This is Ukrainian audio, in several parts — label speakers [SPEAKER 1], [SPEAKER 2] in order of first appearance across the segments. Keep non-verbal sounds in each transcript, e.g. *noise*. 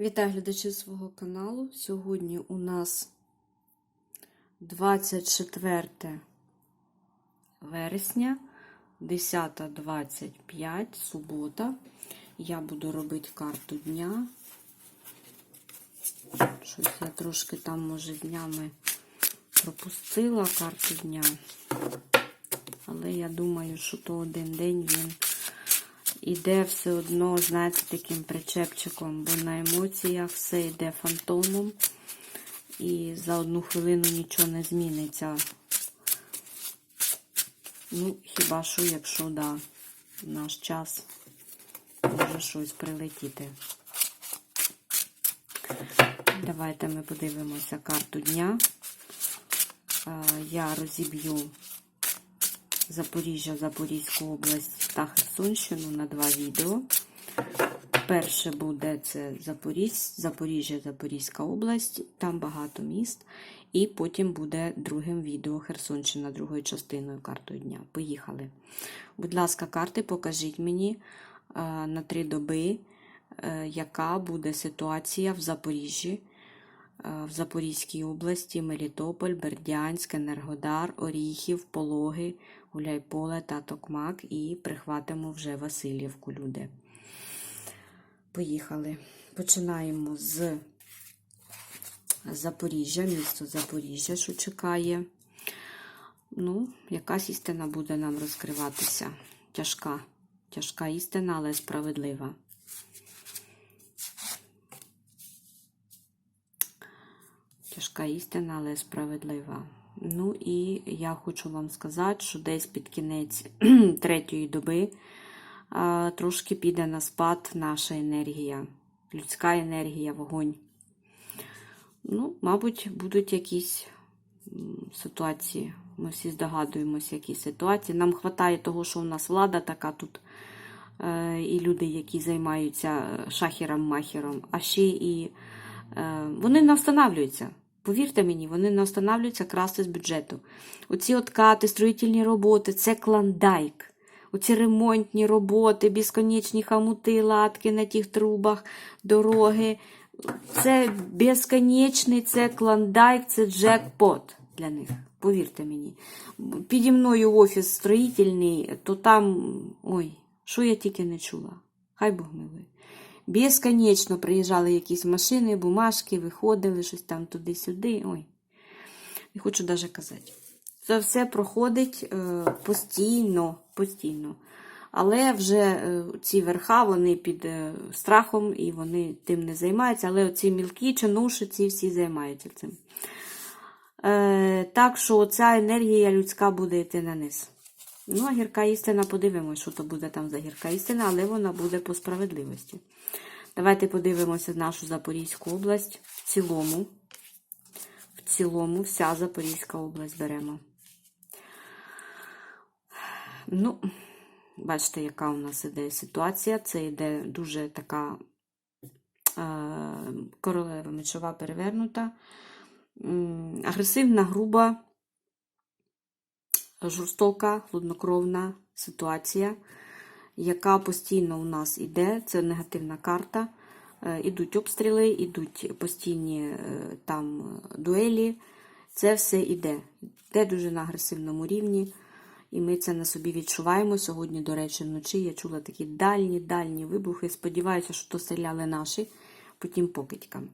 [SPEAKER 1] Вітаю глядачів свого каналу. Сьогодні у нас 24 вересня, 10.25, субота. Я буду робити карту дня. Щось я трошки там, може, днями пропустила карту дня. Але я думаю, що то один день він іде все одно, знаєте, таким причепчиком, бо на емоціях все йде фантомом. І за одну хвилину нічого не зміниться. Ну, хіба що, якщо, да, наш час може щось прилетіти. Давайте ми подивимося карту дня. Я розіб'ю Запоріжжя, Запорізьку область та Херсонщину на два відео. Перше буде це Запорізь, Запоріжжя, Запорізька область, там багато міст. І потім буде другим відео Херсонщина, другою частиною картою дня. Поїхали. Будь ласка, карти, покажіть мені е, на три доби, е, яка буде ситуація в Запоріжжі, в Запорізькій області, Мелітополь, Бердянськ, Енергодар, Оріхів, Пологи, Гуляйполе та Токмак і прихватимо вже Васильівку, люди. Поїхали. Починаємо з Запоріжжя, місто Запоріжжя, що чекає. Ну, якась істина буде нам розкриватися. Тяжка. Тяжка істина, але справедлива. Тяжка істина, але справедлива. Ну і я хочу вам сказати, що десь під кінець *clears throat* третьої доби трошки піде на спад наша енергія, людська енергія, вогонь. Ну, мабуть, будуть якісь ситуації. Ми всі здогадуємося, які ситуації. Нам вистачає того, що у нас влада така тут, е, і люди, які займаються шахером-махером, а ще і е, вони не встановлюються. Повірте мені, вони не встановлюються красти з бюджету. Оці откати, строїтельні роботи це клондайк. Оці ремонтні роботи, безконечні хамути, латки на тих трубах, дороги. Це безконечний, це клондайк, це джекпот для них. Повірте мені. Піді мною офіс строїтельний, то там. Ой, що я тільки не чула. Хай Бог милує. Безконечно приїжджали якісь машини, бумажки, виходили, щось там туди-сюди. Ой, не хочу навіть казати. Це все проходить е, постійно, постійно. Але вже е, ці верха, вони під е, страхом і вони тим не займаються. Але оці мілкі чинуші, ці всі займаються цим. Так що ця енергія людська буде йти на низ. Ну, а гірка істина, подивимось, що то буде там за гірка істина, але вона буде по справедливості. Давайте подивимося нашу Запорізьку область в цілому. В цілому, вся Запорізька область беремо. Ну, бачите, яка у нас іде ситуація. Це йде дуже така е, королева мечова перевернута, агресивна, груба жорстока, хладнокровна ситуація, яка постійно у нас йде. Це негативна карта. Е, ідуть обстріли, ідуть постійні е, там дуелі. Це все йде. Йде дуже на агресивному рівні. І ми це на собі відчуваємо. Сьогодні, до речі, вночі я чула такі дальні-дальні вибухи. Сподіваюся, що то стріляли наші по тим покидькам.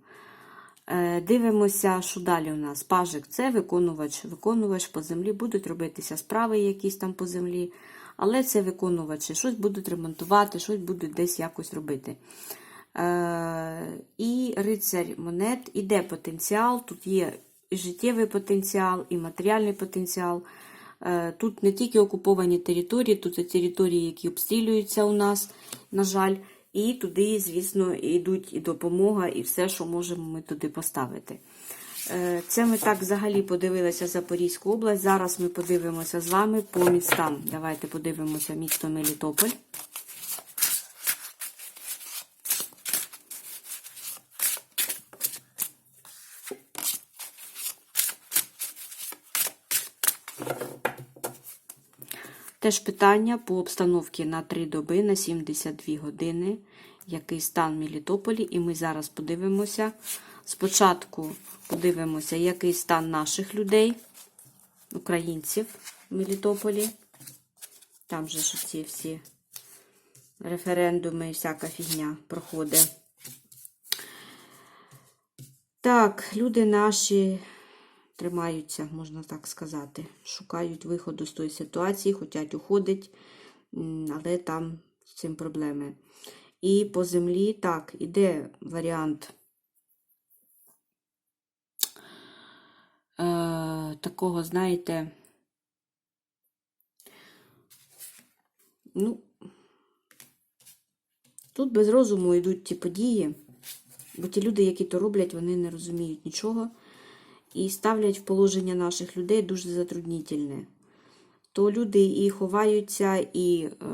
[SPEAKER 1] Е, Дивимося, що далі у нас. Пажик це виконувач. Виконувач по землі будуть робитися справи якісь там по землі, але це виконувачі. Щось будуть ремонтувати, щось будуть десь якось робити. Е, І рицарь монет іде потенціал. Тут є і життєвий потенціал, і матеріальний потенціал. Е, Тут не тільки окуповані території, тут і території, які обстрілюються у нас, на жаль. І туди, звісно, йдуть і допомога, і все, що можемо ми туди поставити. Е, Це ми так взагалі подивилися Запорізьку область. Зараз ми подивимося з вами по містам. Давайте подивимося місто Мелітополь. Теж питання по обстановці на 3 доби на 72 години. який стан в Мелітополі, і ми зараз подивимося. Спочатку подивимося, який стан наших людей, українців в Мелітополі. Там же ж ці всі референдуми і всяка фігня проходить. Так, люди наші тримаються, можна так сказати. Шукають виходу з тої ситуації, хочуть уходити, але там з цим проблеми. І по землі, так, іде варіант е, такого, знаєте, ну, тут без розуму йдуть ті події, бо ті люди, які то роблять, вони не розуміють нічого і ставлять в положення наших людей дуже затруднительне. То люди і ховаються, і, е,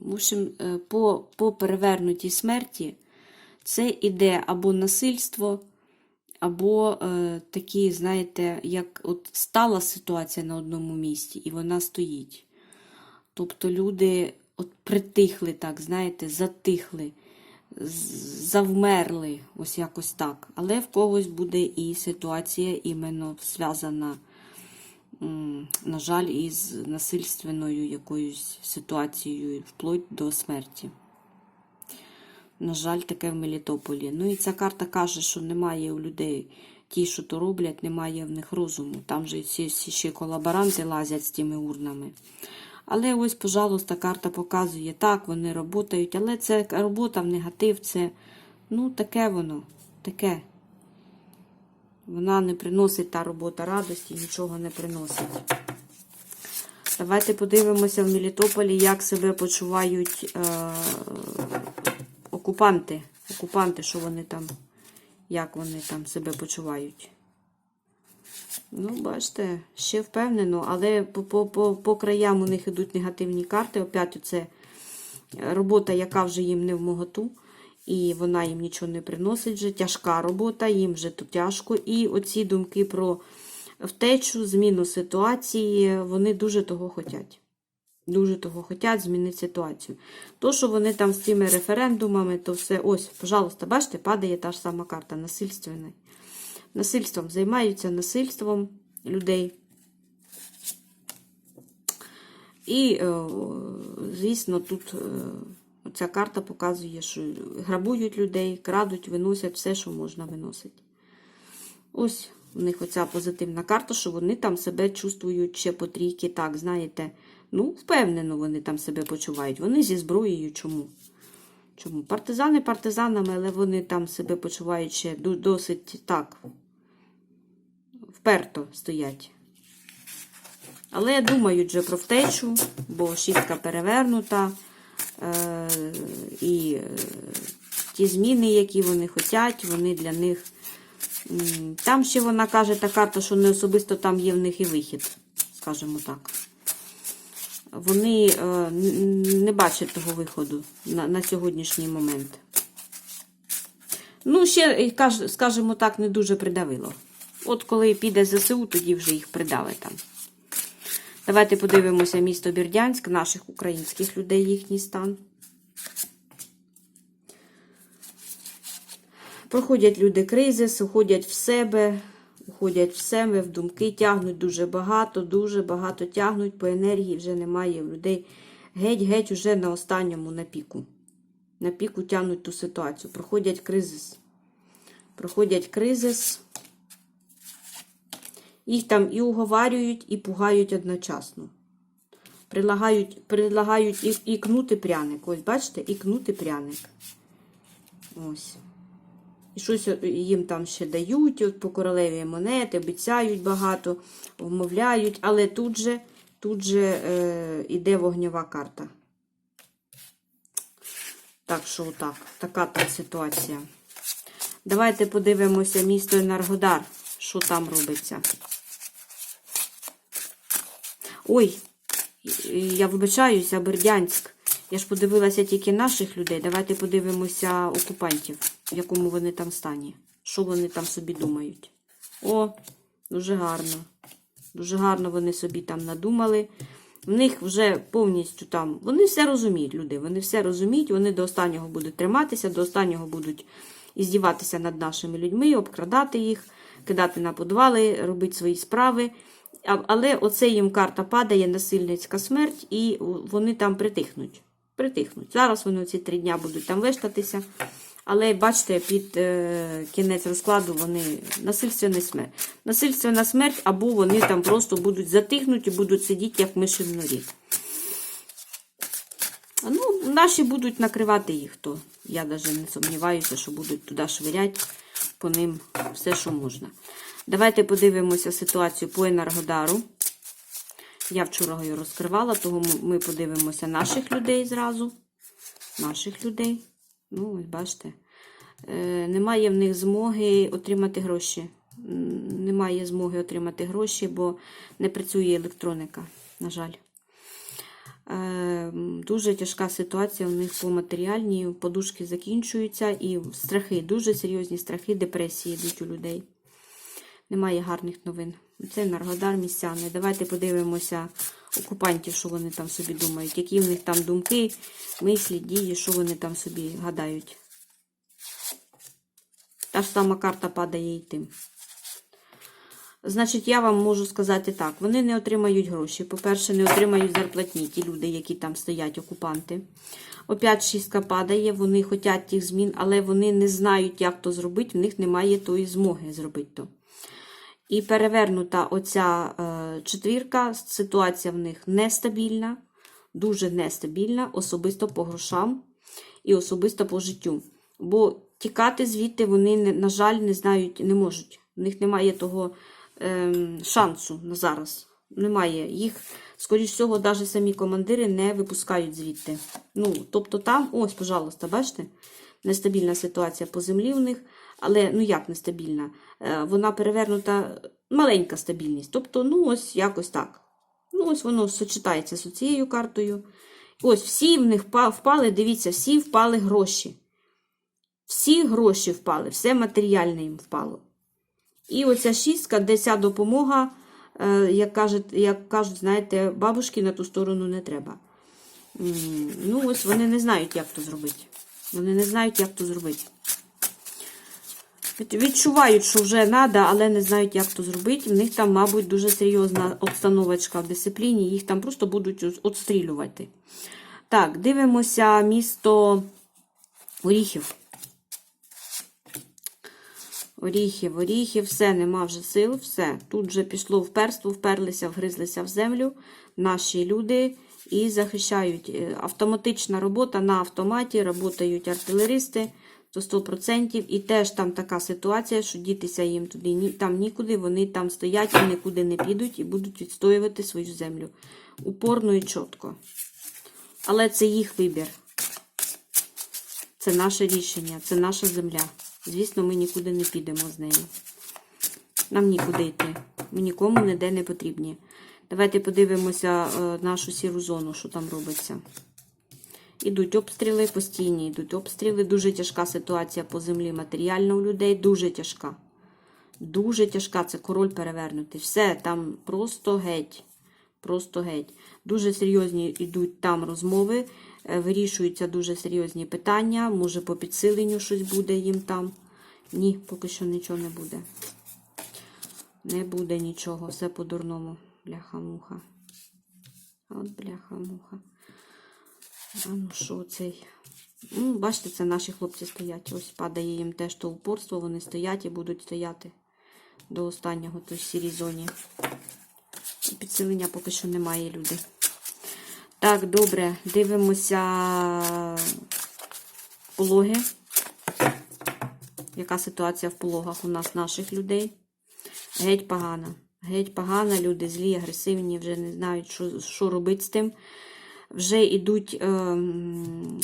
[SPEAKER 1] в общем, е, по, по перевернутій смерті це іде або насильство, або е, такі, знаєте, як от стала ситуація на одному місці, і вона стоїть. Тобто люди от притихли так, знаєте, затихли, завмерли, ось якось так. Але в когось буде і ситуація іменно зв'язана, на жаль, із насильственною якоюсь ситуацією, вплоть до смерті. На жаль, таке в Мелітополі. Ну і ця карта каже, що немає у людей, ті, що то роблять, немає в них розуму. Там же всі, ще колаборанти лазять з тими урнами. Але ось, пожалуйста, карта показує, так, вони працюють, але це робота в негатив, це ну, таке воно, таке. Вона не приносить та робота радості, нічого не приносить. Давайте подивимося в Мелітополі, як себе почувають е, окупанти. Окупанти, що вони там, як вони там себе почувають. Ну, бачите, ще впевнено, але по, по, по, краям у них йдуть негативні карти. Опять це робота, яка вже їм не в моготу, і вона їм нічого не приносить вже. Тяжка робота, їм вже тут тяжко. І оці думки про втечу, зміну ситуації, вони дуже того хочуть. Дуже того хочуть змінити ситуацію. То, що вони там з цими референдумами, то все, ось, пожалуйста, бачите, падає та ж сама карта насильственна. Насильством займаються насильством людей. І, е, звісно, тут е, ця карта показує, що грабують людей, крадуть, виносять все, що можна виносити. Ось у них оця позитивна карта, що вони там себе чувствують ще по трійки. Так, знаєте, ну, впевнено, вони там себе почувають. Вони зі зброєю чому? Чому? Партизани партизанами, але вони там себе почувають ще досить так. Вперто стоять. Але думають вже про втечу, бо шістка перевернута. Е, і е, ті зміни, які вони хочуть, вони для них. Там ще вона каже та карта, що не особисто там є в них і вихід, скажімо так. Вони е, не бачать того виходу на, на сьогоднішній момент. Ну, ще, скажімо так, не дуже придавило. От коли піде ЗСУ, тоді вже їх придавить там. Давайте подивимося місто Бердянськ, наших українських людей, їхній стан. Проходять люди кризис, уходять в себе, уходять в себе, в думки, тягнуть дуже багато, дуже багато тягнуть, по енергії вже немає в людей. Геть-геть уже на останньому на піку. На піку тягнуть ту ситуацію. Проходять кризис. Проходять кризис. Їх там і уговарюють, і пугають одночасно. Предлагають, предлагають і, і кнути пряник. Ось, бачите, і кнути пряник. Ось. І щось їм там ще дають, от по королеві монети, обіцяють багато, вмовляють, але тут же, тут же е, іде вогнева карта. Так що отак, така там ситуація. Давайте подивимося місто Енергодар, що там робиться. Ой, я вибачаюся, Бердянськ. Я ж подивилася тільки наших людей. Давайте подивимося окупантів, в якому вони там стані. Що вони там собі думають. О, дуже гарно. Дуже гарно вони собі там надумали. В них вже повністю там. Вони все розуміють, люди. Вони все розуміють, вони до останнього будуть триматися, до останнього будуть іздіватися над нашими людьми, обкрадати їх, кидати на подвали, робити свої справи. Але оце їм карта падає, насильницька смерть, і вони там притихнуть. Притихнуть. Зараз вони ці три дня будуть там вештатися. Але бачите, під е, кінець розкладу вони насильственна смерть. Насильственна смерть, або вони там просто будуть затихнути і будуть сидіти, як миші в норі. Ну, наші будуть накривати їх, то я навіть не сумніваюся, що будуть туди швиряти по ним все, що можна. Давайте подивимося ситуацію по Енергодару. Я вчора його розкривала, того ми- ми подивимося наших людей зразу. Наших людей. Ну, ось бачите. Е, немає в них змоги отримати гроші. Немає змоги отримати гроші, бо не працює електроніка, на жаль. Е, Дуже тяжка ситуація у них по матеріальній, подушки закінчуються, і страхи, дуже серйозні страхи, депресії йдуть у людей. Немає гарних новин. Це Енергодар місцяни. Давайте подивимося окупантів, що вони там собі думають, які в них там думки, мислі, дії, що вони там собі гадають. Та ж сама карта падає і тим. Значить, я вам можу сказати так: вони не отримають гроші. По-перше, не отримають зарплатні ті люди, які там стоять, окупанти. Опять шістка падає, вони хочуть тих змін, але вони не знають, як то зробити, в них немає тої змоги зробити то. І перевернута оця е, четвірка, ситуація в них нестабільна, дуже нестабільна, особисто по грошам і особисто по життю. Бо тікати звідти вони, на жаль, не знають, не можуть. У них немає того ем, шансу на зараз. Немає. Їх, скоріш всього, навіть самі командири не випускають звідти. Ну, тобто там, ось, пожалуйста, бачите, нестабільна ситуація по землі в них, але ну як нестабільна? Е, Вона перевернута маленька стабільність. Тобто, ну ось якось так. Ну, ось воно сочетається з цією картою. Ось всі в них впали, дивіться, всі впали гроші. Всі гроші впали, все матеріальне їм впало. І оця шістка, де ця допомога, е, як кажуть, як кажуть, знаєте, бабушки на ту сторону не треба. Ну, ось вони не знають, як то зробити. Вони не знають, як то зробити. Від- Відчувають, що вже треба, але не знають, як то зробити. В них там, мабуть, дуже серйозна обстановочка в дисципліні, їх там просто будуть отстрілювати. Так, дивимося місто Оріхів. Оріхів, оріхів, все, нема вже сил, все. Тут вже пішло вперство, вперлися, вгризлися в землю наші люди і захищають. Е, Автоматична робота на автоматі, працюють артилеристи то 100%. І теж там така ситуація, що дітися їм туди ні, там нікуди, вони там стоять і нікуди не підуть і будуть відстоювати свою землю. Упорно і чітко. Але це їх вибір. Це наше рішення, це наша земля. Звісно, ми нікуди не підемо з нею. Нам нікуди йти. Ми нікому ніде не потрібні. Давайте подивимося е, нашу сіру зону, що там робиться. Ідуть обстріли, постійні йдуть обстріли. Дуже тяжка ситуація по землі матеріальна у людей. Дуже тяжка. Дуже тяжка. Це король перевернутий. Все, там просто геть. Просто геть. Дуже серйозні йдуть там розмови, е, вирішуються дуже серйозні питання. Може, по підсиленню щось буде їм там. Ні, поки що нічого не буде. Не буде нічого, все по-дурному. Бляха-муха. От бляха-муха. Ну що цей? Ну, бачите, це наші хлопці стоять. Ось падає їм теж то упорство, вони стоять і будуть стояти до останнього, то сірій зоні. Підсилення поки що немає, люди. Так, добре, дивимося пологи. Яка ситуація в пологах у нас наших людей? Геть погана. Геть погана, люди злі, агресивні, вже не знають, що, що робити з тим. Вже йдуть ем,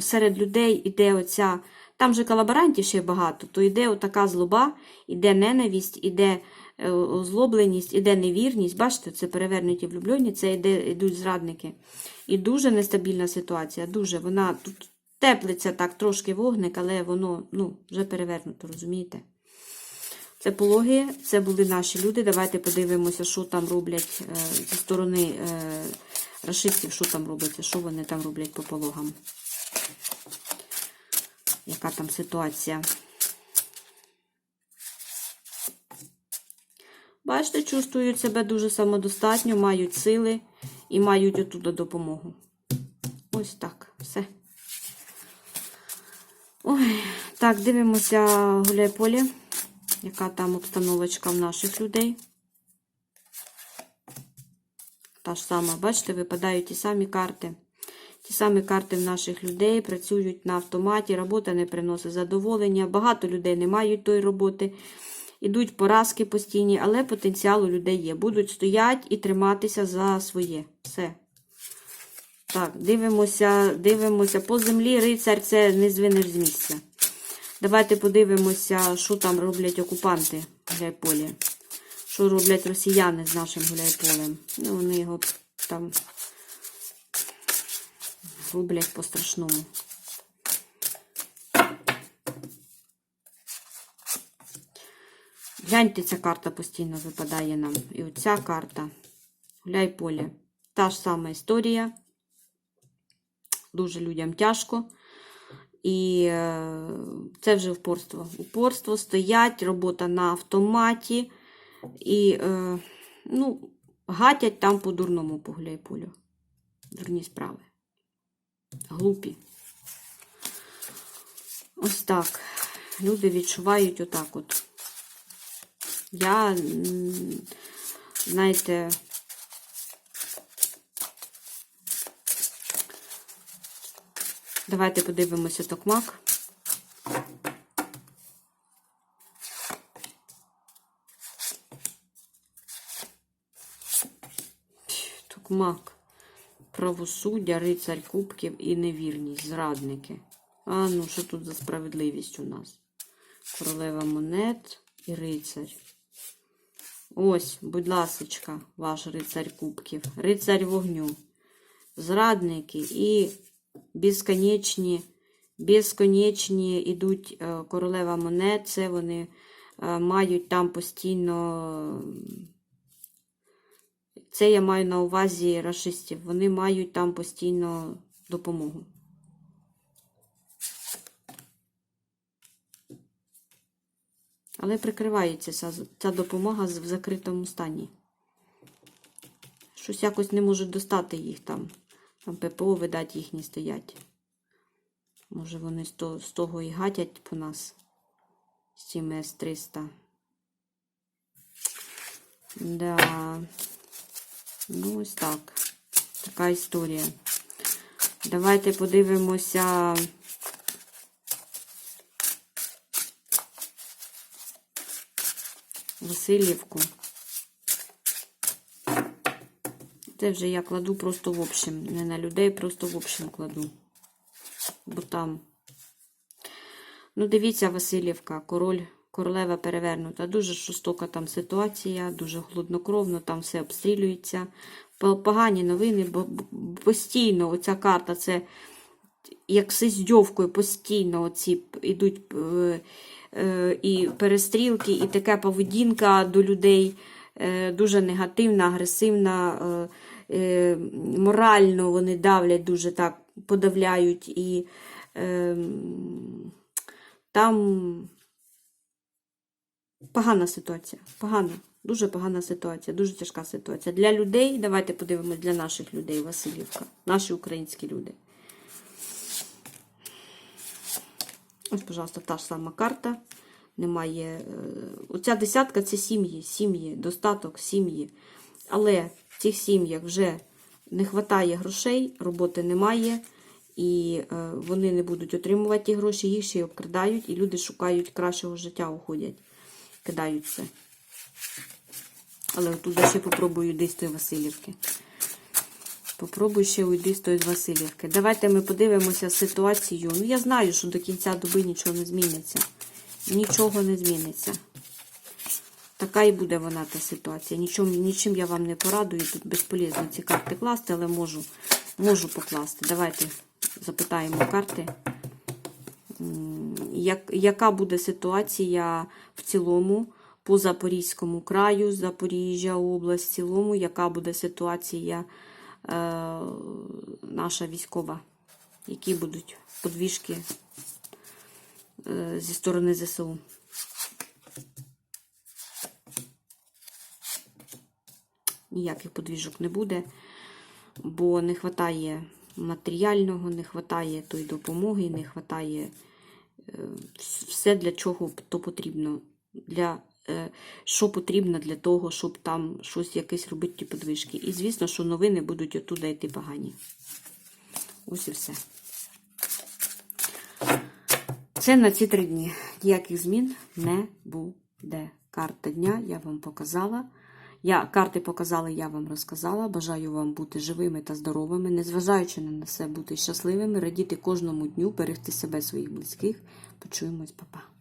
[SPEAKER 1] серед людей іде оця. Там же колаборантів ще багато, то йде отака злоба, іде ненависть, іде е, озлобленість, іде невірність. Бачите, це перевернуті влюблені, це йде, йдуть зрадники. І дуже нестабільна ситуація. Дуже вона тут теплиться так трошки вогник, але воно ну, вже перевернуто, розумієте? Це пологи, це були наші люди. Давайте подивимося, що там роблять е, зі сторони е, Рашистів, що там робиться? Що вони там роблять по пологам? Яка там ситуація? Бачите, чувствують себе дуже самодостатньо, мають сили і мають отуда допомогу. Ось так, все. Ой, так, дивимося гуляй-полі. Яка там обстановочка в наших людей? Та ж сама, бачите, випадають ті самі карти. Ті самі карти в наших людей працюють на автоматі, робота не приносить задоволення. Багато людей не мають тої роботи. Ідуть поразки постійні, але потенціал у людей є. Будуть стоять і триматися за своє. Все. Так, дивимося, дивимося. По землі рицар це не звинеш з місця. Давайте подивимося, що там роблять окупанти в Гуляйполі. Що роблять росіяни з нашим Гуляйполем. Ну, вони його там роблять по-страшному. Гляньте, ця карта постійно випадає нам. І оця карта. Гуляй поле. Та ж сама історія. Дуже людям тяжко. І е, це вже упорство. Упорство стоять, робота на автоматі. І, е, ну, гатять там по-дурному по Гуляйполю. Дурні справи. Глупі. Ось так. Люди відчувають отак от. Я, знаєте, давайте подивимося токмак. Токмак. Правосуддя, рицарь кубків і невірність, зрадники. А ну, що тут за справедливість у нас? Королева монет і рицарь. Ось, будь ласочка, ваш рицарь кубків. Рицарь вогню. Зрадники і безконечні, безконечні ідуть е, королева монет. Це вони е, мають там постійно. Це я маю на увазі рашистів. Вони мають там постійно допомогу. Але прикривається ця, ця допомога в закритому стані. Щось якось не можуть достати їх там. Там ППО, видать, їхні стоять. Може, вони з того і гатять по нас. З цими С-300. Да. Ну, ось так. Така історія. Давайте подивимося. Васильівку. Це вже я кладу просто в общем. Не на людей, просто в общем кладу. Бо там. Ну, дивіться, Васильівка, король, королева перевернута. Дуже жорстока там ситуація, дуже хладнокровно, там все обстрілюється. Погані новини, бо постійно оця карта це як з іздьовкою, постійно оці ідуть е, е, і перестрілки, і така поведінка до людей е, дуже негативна, агресивна, морально вони давлять, дуже так подавляють. І е, там погана ситуація. Погана. Дуже погана ситуація, дуже тяжка ситуація. Для людей, давайте подивимось для наших людей, Васильівка, наші українські люди. Ось, пожалуйста, та ж сама карта. Немає. е, Оця десятка це сім'ї, сім'ї, достаток, сім'ї. Але в цих сім'ях вже не вистачає грошей, роботи немає, і е, вони не будуть отримувати ті гроші, їх ще й обкрадають, і люди шукають кращого життя, уходять, кидають все. Але тут ще попробую з тої Васильівки. Попробуй ще уйди з тої Васильівки. Давайте ми подивимося ситуацію. Ну, я знаю, що до кінця доби нічого не зміниться. Нічого не зміниться. Така і буде вона та ситуація. Нічим, нічим я вам не порадую. Тут безполезно ці карти класти, але можу, можу покласти. Давайте запитаємо карти. Як, яка буде ситуація в цілому по Запорізькому краю, Запоріжжя, область в цілому, яка буде ситуація наша військова, які будуть подвіжки е, зі сторони ЗСУ. Ніяких подвіжок не буде, бо не вистачає матеріального, не вистачає тої допомоги, не вистачає е, все для чого то потрібно. Для, е, що потрібно для того, щоб там щось якесь робити ті подвижки. І звісно, що новини будуть оттуда йти погані. Ось і все. Це на ці три дні. Ніяких змін не буде. Карта дня я вам показала. Я карти показала, я вам розказала. Бажаю вам бути живими та здоровими, незважаючи на все, бути щасливими, радіти кожному дню, берегти себе своїх близьких. Почуємось, па-па.